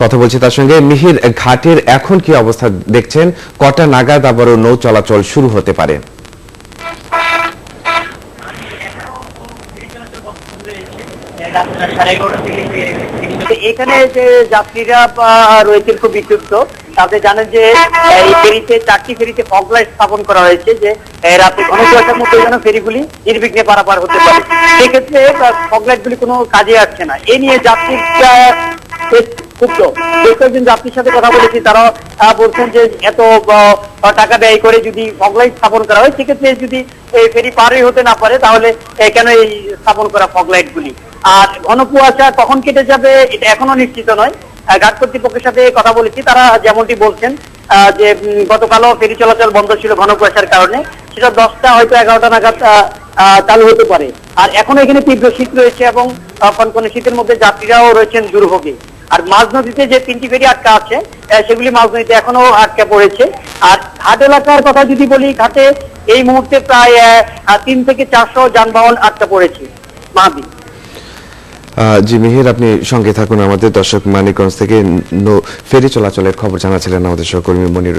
কথা বলছি তার সঙ্গে। মিহির ঘাটের এখন কি অবস্থা দেখছেন? কটা নাগাদ আবারও নৌ চলাচল শুরু হতে পারে। এখানে যে যাত্রীরা আহ, রয়েছেন খুব বিক্ষুব্ধ। আপনি জানেন যে এই ফেরিতে চারটি ফেরিতে ফগ লাইট স্থাপন করা হয়েছে যে রাতে ঘন কুয়াশার মধ্যে যেন ফেরিগুলি নির্বিঘ্নে পারাপার হতে পারে। সেক্ষেত্রে ফগ লাইট গুলি কোনো কাজে আসছে না। এ নিয়ে যাত্রীরা বেশ কয়েকজন যাত্রীর সাথে কথা বলেছি তারা বলছেন যে এত টাকা ব্যয় করে যদি ফগলাইট স্থাপন করা হয়, সেক্ষেত্রে যদি এই ফেরি পারই হতে না পারে, তাহলে কেন এই স্থাপন করা ফগ লাইট গুলি আর ঘন কুয়াশা কখন কেটে যাবে, এটা এখনও নিশ্চিত নয়। ঘাট কর্তৃপক্ষের সাথে কথা বলেছি, তারা যেমনটি বলছেন যে গতকালও ফেরি চলাচল বন্ধ ছিল ঘন কুয়াশার কারণে। সেটা দশটা, হয়তো এগারোটা নাগাদ চালু হতে পারে। আর এখনও এখানে তীব্র শীত রয়েছে এবং কনকনে শীতের মধ্যে যাত্রীরাও রয়েছেন দুর্ভোগে। আর মাঝ নদীতে যে তিনটি ফেরি আটকা আছে সেগুলি মাঝ নদীতে এখনও আটকা পড়েছে। আর ঘাট এলাকার কথা যদি বলি, ঘাটে এই মুহূর্তে প্রায় তিন থেকে চারশো যানবাহন আটকা পড়েছে। মাহাবি জি মিহির, আপনি সঙ্গে থাকুন আমাদের দর্শক মানিকগঞ্জ থেকে। ফেরি চলাচলের খবর জানাচ্ছিলেন আমাদের সহকর্মী মনির